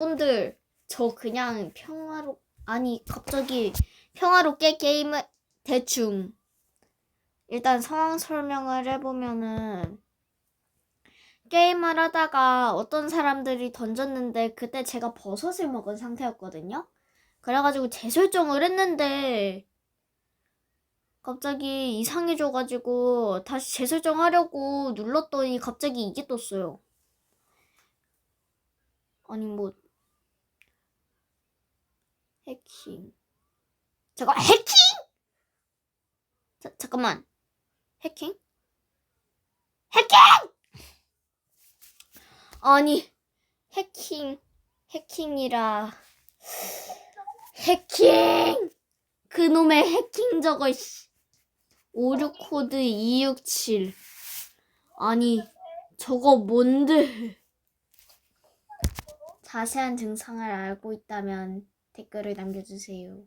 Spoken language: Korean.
분들 저 그냥 평화로 아니 갑자기 평화롭게 게임을 대충 일단 상황 설명을 해보면은 게임을 하다가 어떤 사람들이 던졌는데 그때 제가 버섯을 먹은 상태였거든요. 그래가지고 재설정을 했는데 갑자기 이상해져가지고 다시 재설정하려고 눌렀더니 갑자기 이게 떴어요. 아니 뭐 해킹. 잠깐 해킹? 자, 잠깐만. 해킹? 해킹! 아니 해킹 해킹이라. 해킹! 그놈의 해킹 저거 씨. 56 코드 267 아니 저거 뭔데? 자세한 증상을 알고 있다면 댓글을 남겨주세요.